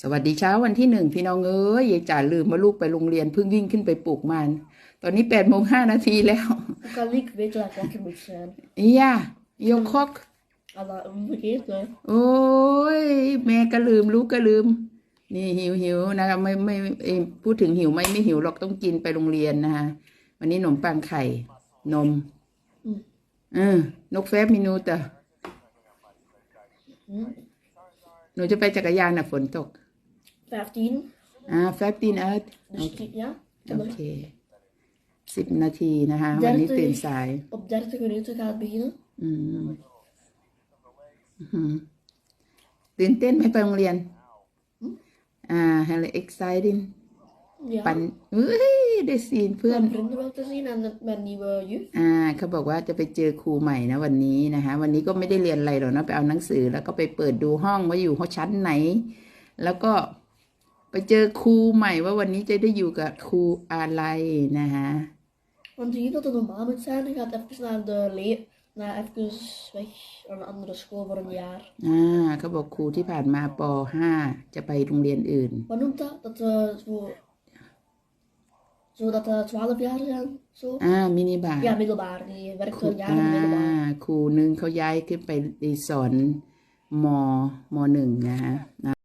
สวัสดีเช้าวันที่หนึ่งพี่น้องเอ้ยยายจ๋าลืมว่าลูกไปโรงเรียนเพิ่งวิ่งขึ้นไปปลุกมัน ตอนนี้แปดโมงห้านาทีแล้ว Ik kan niet weten dat ik wakker moet zijn. ย่าโยกคอก En dat vergeten. โอ้ยแม่ก็ลืมลูกก็ลืม นี่หิวหิวนะคะไม่ไม่เอ้ยพูดถึงหิวไหมไม่หิวหรอกต้องกินไปโรงเรียนนะคะวันนี้ขนมปังไข่ นมอืมเออนกแฟบมินูตะ Hm. หนูจะไปจักรยานน่ะฝนตก 15. อ่าแฟบตีนเอิร์ธ Dus die- ja. โอเคสิบนาทีนะคะ วันนี้ตื่นสาย Op 30 minuten gaat het beginnen. อืมอืมตื่นเต้นไหมไปโรงเรียน อ่า hele exciting Ja. ปันเฮ้ย ได้ซีนเพื่อน Mijn vrienden wel te zien en met mijn nieuwe juf. อ่าเขาบอกว่าจะไปเจอครูใหม่นะวันนี้นะคะ วันนี้ก็ไม่ได้เรียนอะไรหรอกนะไปเอาหนังสือแล้วก็ไปเปิดดูห้องว่าอยู่ห้องชั้นไหน แล้วก็ ไปเจอครูใหม่ว่าวันนี้จะได้อยู่กับครูอะไรนะคะ Want hier dat het normaal moet zijn, je gaat even naar de leer, naar even weg naar een andere school voor een jaar. อ่าเขาบอกครูที่ผ่านมาป .5 จะไปโรงเรียนอื่น Wat noemt dat? Dat uh, zo, zo dat uh, 12 jaar zijn, zo. อ่ามินิบา Ja, middelbaar. Die werkt ครู een jaar อ่า in middelbaar. ครูหนึ่งเขาย้ายขึ้นไปสอนมมหนึ่งนะฮะ